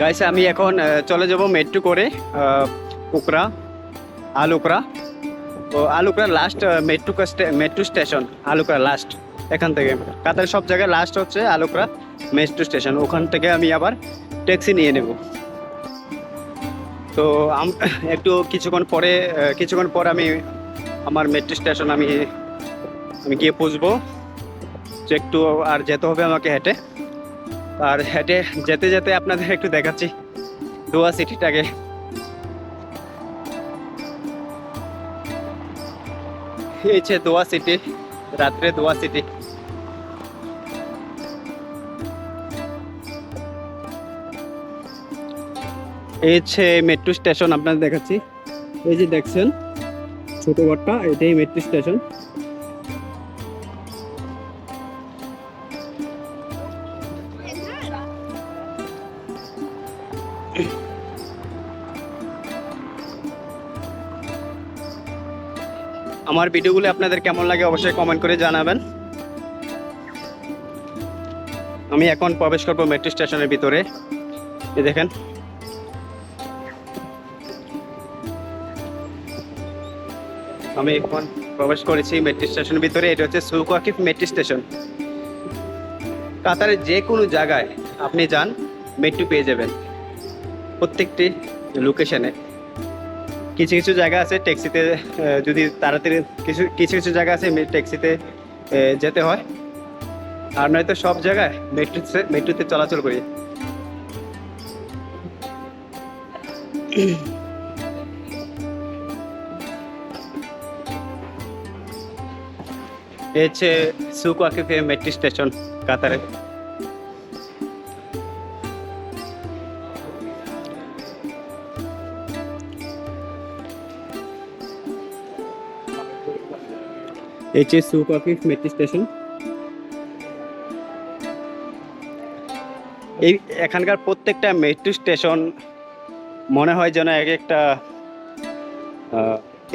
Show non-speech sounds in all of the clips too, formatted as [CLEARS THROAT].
গাইছে আমি এখন চলে যাব মেট্রো করে উকরা আলুকরা তো Al Wakrah last metro metro station Al Wakrah last এখান থেকে। কাতারের সব জায়গায় লাস্ট হচ্ছে আলুকরা মেট্রো স্টেশন ওখান থেকে আমি আবার ট্যাক্সি নিয়ে নেব। তো [LAUGHS] একটু কিছুক্ষণ পরে কিছুক্ষণ পর আমি আমার মেট্রো স্টেশন আমি আমি গিয়ে পৌঁছবো একটু আর যেতে হবে আমাকে হেঁটে। আর হেঁটে যেতে যেতে আপনাদের একটু দেখাচ্ছি দোয়া সিটিটাকে। এই দোয়া সিটি, রাত্রে দোয়া সিটি। এই হচ্ছে মেট্রো স্টেশন আপনাদের দেখাচ্ছি। এই যে দেখছেন, ছোট ঘরটা, এটাই মেট্রো স্টেশন। আমার ভিডিওগুলো আপনাদের কেমন লাগে অবশ্যই কমেন্ট করে জানাবেন। আমি এখন প্রবেশ করব মেট্রো স্টেশনের ভিতরে। এই দেখেন। আমি এখন প্রবেশ করেছি মেট্রো স্টেশনের ভিতরে, এটা হচ্ছে সুকাকিফ মেট্রো স্টেশন। কাতারের যে কোনো জায়গায় আপনি যান মেট্রো পেয়ে যাবেন প্রত্যেকটি লোকেশনে কিছু কিছু জায়গা আছে ট্যাক্সিতে যদি তাড়াতাড়ি কিছু কিছু কিছু জায়গা আছে ট্যাক্সিতে যেতে হয়। আর নয়তো সব জায়গায় মেট্রোতে মেট্রোতে চলাচল করি। এই হচ্ছে সুক মেট্রো স্টেশন, কাতারে। এই হচ্ছে সুক ওয়াকিফ মেট্রো স্টেশন এই এখানকার প্রত্যেকটা মেট্রো স্টেশন মনে হয় যেন এক একটা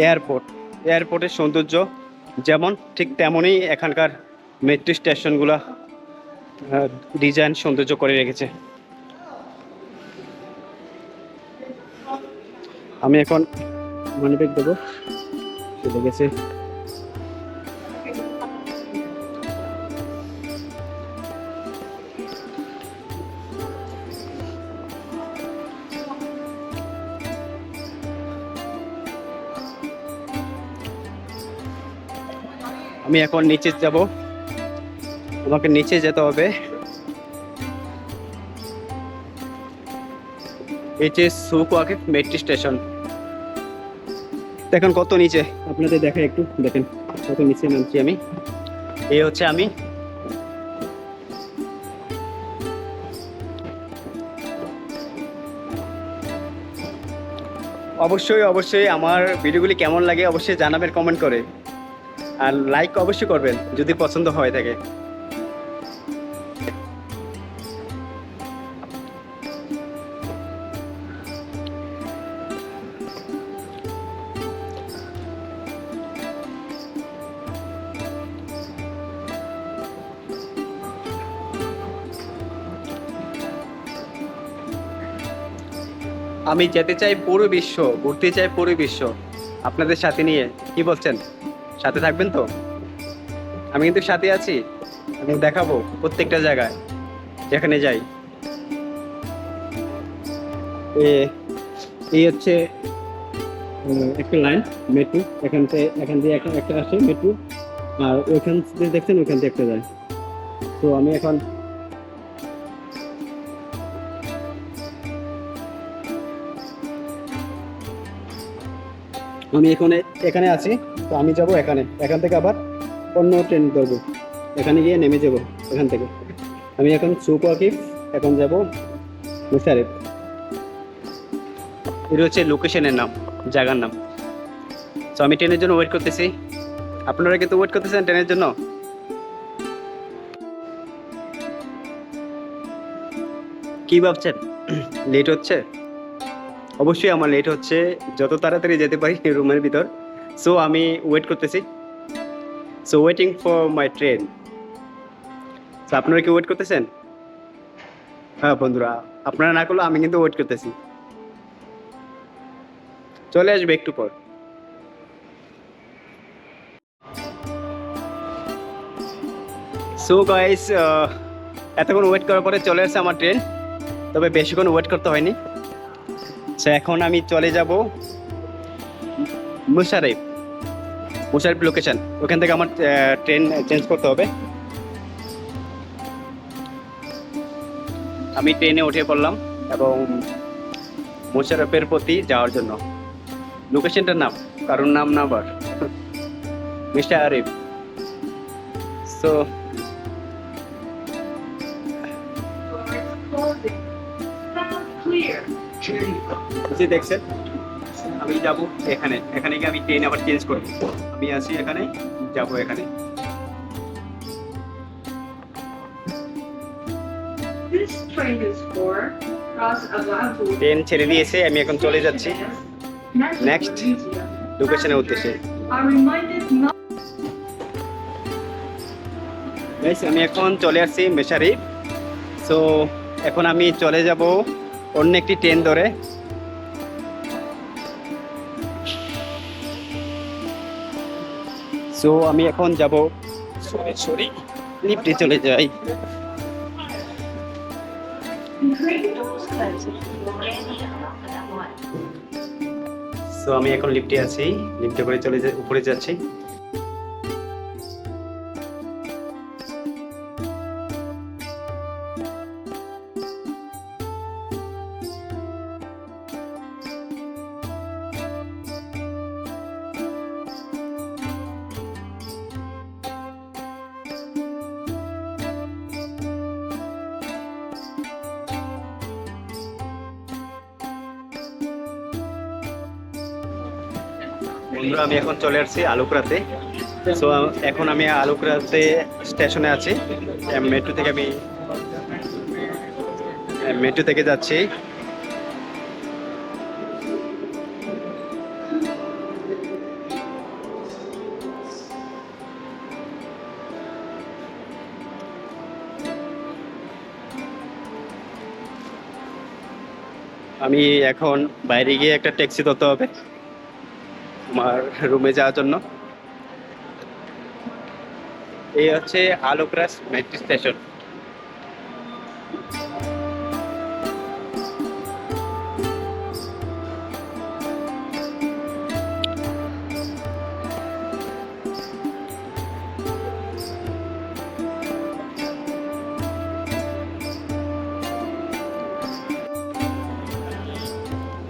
এয়ারপোর্ট এয়ারপোর্টের সৌন্দর্য যেমন ঠিক তেমনই এখানকার মেট্রো স্টেশনগুলো ডিজাইন সৌন্দর্য করে রেখেছে। আমি এখন মানিব্যাগ দেবো চলে গেছে। আমি এখন নিচে যাব। আমাকে নিচে যেতে হবে। যে সুকোয়াকে মেট্রো স্টেশন দেখেন কত নিচে। আপনাদের দেখা একটু। দেখেন কত নিচে নামছি আমি। এই হচ্ছে আমি। অবশ্যই অবশ্যই আমার ভিডিওগুলি কেমন লাগে অবশ্যই জানাবেন কমেন্ট করে। আর লাইক অবশ্যই করবেন, যদি পছন্দ হয় থাকে। আমি যেতে চাই পুরো বিশ্ব, ঘুরতে চাই পুরো বিশ্ব। আপনাদের সাথে নিয়ে কি বলছেন? সাথে থাকবেন তো? আমি কিন্তু সাথে আছি। আমি দেখাবো প্রত্যেকটা জায়গায়, যেখানে যাই। এই হচ্ছে একটা লাইন, মেট্রো। এখান থেকে, এখান দিয়ে একটা একটা আসে মেট্রো। আর ওইখান থেকে দেখছেন, ওইখান থেকে একটা যায়। তো আমি এখন আমি এখানে এখানে আছি, তো আমি যাব এখানে। এখান থেকে আবার অন্য ট্রেন ধরবো। এখানে গিয়ে নেমে যাব এখান থেকে। আমি এখন সুপাকিফ এখন যাব মুশারেফ। এটা হচ্ছে লোকেশনের নাম, জায়গার নাম। তো আমি ট্রেনের জন্য ওয়েট করতেছি। আপনারা কিন্তু ওয়েট করতেছেন ট্রেনের জন্য? কি ভাবছেন? [CLEARS THROAT] লেট হচ্ছে? অবশ্যই আমার লেট হচ্ছে। যত তাড়াতাড়ি যেতে পারি রুমের ভিতর। সো আমি ওয়েট করতেছি। So waiting for my train so আপনারা কি ওয়েট করতেছেন? হ্যাঁ বন্ধুরা, আপনারা না করলে আমি কিন্তু ওয়েট করতেছি। চলে আসবে একটু পর। সো গাইস এতক্ষণ ওয়েট করার পরে চলে আসছে আমার ট্রেন তবে বেশিক্ষণ ওয়েট করতে হয়নি। সো এখন আমি চলে যাব মুশারিফ মুশারিফ লোকেশন ওখান থেকে আমার ট্রেন চেঞ্জ করতে হবে। আমি ট্রেনে উঠে পড়লাম এবং মোশারফের প্রতি যাওয়ার জন্য। লোকেশনটার নাম, কারোর নাম না আবার। [LAUGHS] মিস্টার আরিফ। সো যে দেখছেন? আমি যাব এখানে। এখানে গিয়ে আমি ট্রেন আবার চেঞ্জ করব আমি আছি এখানে যাব এখানে. ট্রেন ছেড়ে দিয়েছে আমি এখন চলে যাচ্ছি। নেক্সট লোকেশনের উদ্দেশ্যে। আমি এখন চলে আসছি মেশারিফ সো এখন আমি চলে যাব অন্য একটি ট্রেন ধরে। সো আমি এখন যাব সরি সরি। লিফটে চলে যাই। সো আমি এখন লিফটে আছি। লিফটে করে চলে উপরে যাচ্ছি। বন্ধুরা, আমি এখন চলে আসছি আলুকরাতে। সো এখন আমি আলুকরাতে স্টেশনে আছি। মেট্রো থেকে আমি মেট্রো থেকে যাচ্ছি। আমি এখন বাইরে গিয়ে একটা ট্যাক্সি ধরতে হবে। আমার রুমে যাওয়ার জন্য। এই হচ্ছে আলোকরাস মেট্রো স্টেশন।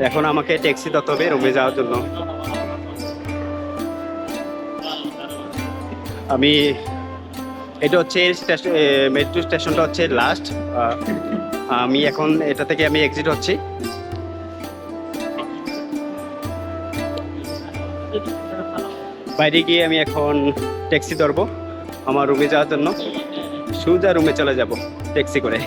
এখন আমাকে ট্যাক্সি ধরতে হবে রুমে যাওয়ার জন্য। আমি, এটা হচ্ছে স্টেশন মেট্রো স্টেশনটা হচ্ছে লাস্ট আমি এখন এটা থেকে আমি এক্সিট হচ্ছি। বাইরে গিয়ে আমি এখন ট্যাক্সি ধরবো, আমার রুমে যাওয়ার জন্য। সোজা রুমে চলে যাব ট্যাক্সি করে।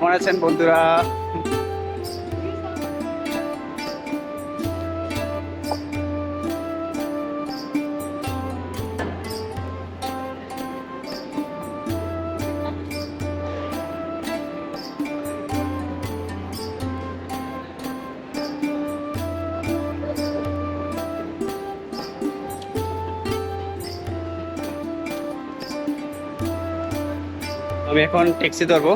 কেমন আছেন বন্ধুরা? আমি এখন ট্যাক্সি ধরবো।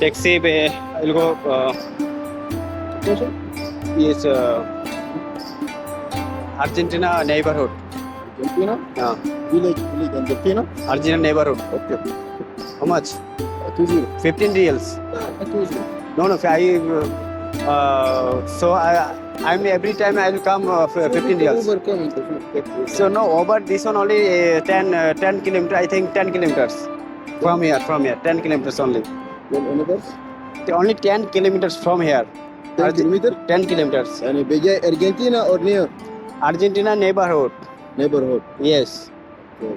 टैक्सी पे इनको Argentina neighbourhood. Argentina? Neighbourhood. Okay. How much 20 riyals no no I so I am every time I will come 15 riyals so no over this one only 10 10 kilometre I think ten kilometres from here from here 10 kilometres only than another? Only 10 kilometers from here. 10 kilometers? 10 kilometers. And Beja Argentina or near? Argentina neighborhood. Neighborhood? Yes. Okay.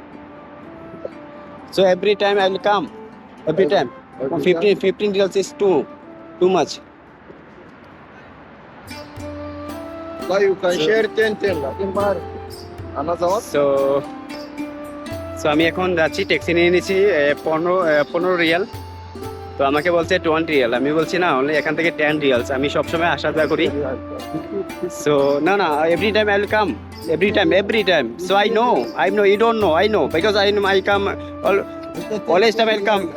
So every time I will come. Every time. Every 15, 15 girls is too, too much. Why you can so, share 10, 10 lakh in. So, so আমি এখন যাচ্ছি taxi নিয়ে নিয়েছি পনেরো পনেরো Real তো আমাকে বলছে টোয়েন্টি রিয়াল আমি বলছি না অনলি এখান থেকে টেন রিয়ালস আমি সবসময় আসা যাওয়া করি। সো না না every time I will come every time every time so I know I know you don't know I know because I know I come come.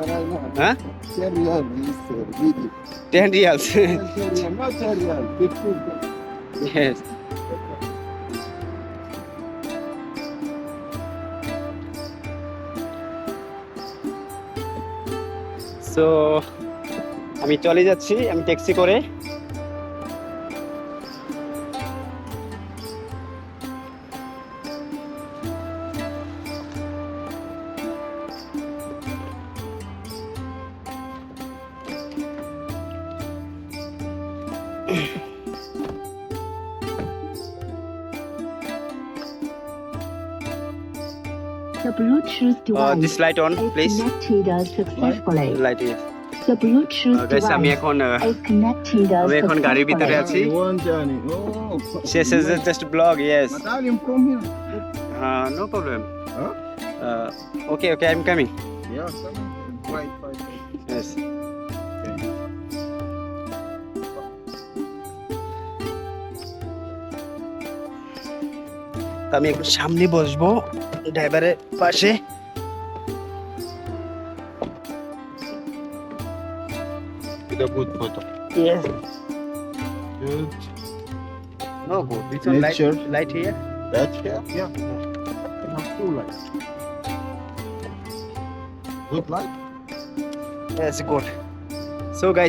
Huh? 10 real is uh, ten riyals 10 so আমি চলে যাচ্ছি আমি taxi করে। The Bluetooth device uh, this light on, please. Connected successfully. Light is. The Bluetooth uh, guys, আমি এখন connected আমি এখন গাড়ির ভিতরে আছি she says it's just blog yes uh, no problem huh? uh, okay okay I'm coming coming. Yes আমি একটু সামনে বসবো ড্রাইভারের পাশে।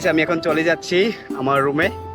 আমি এখন চলে যাচ্ছি আমার রুমে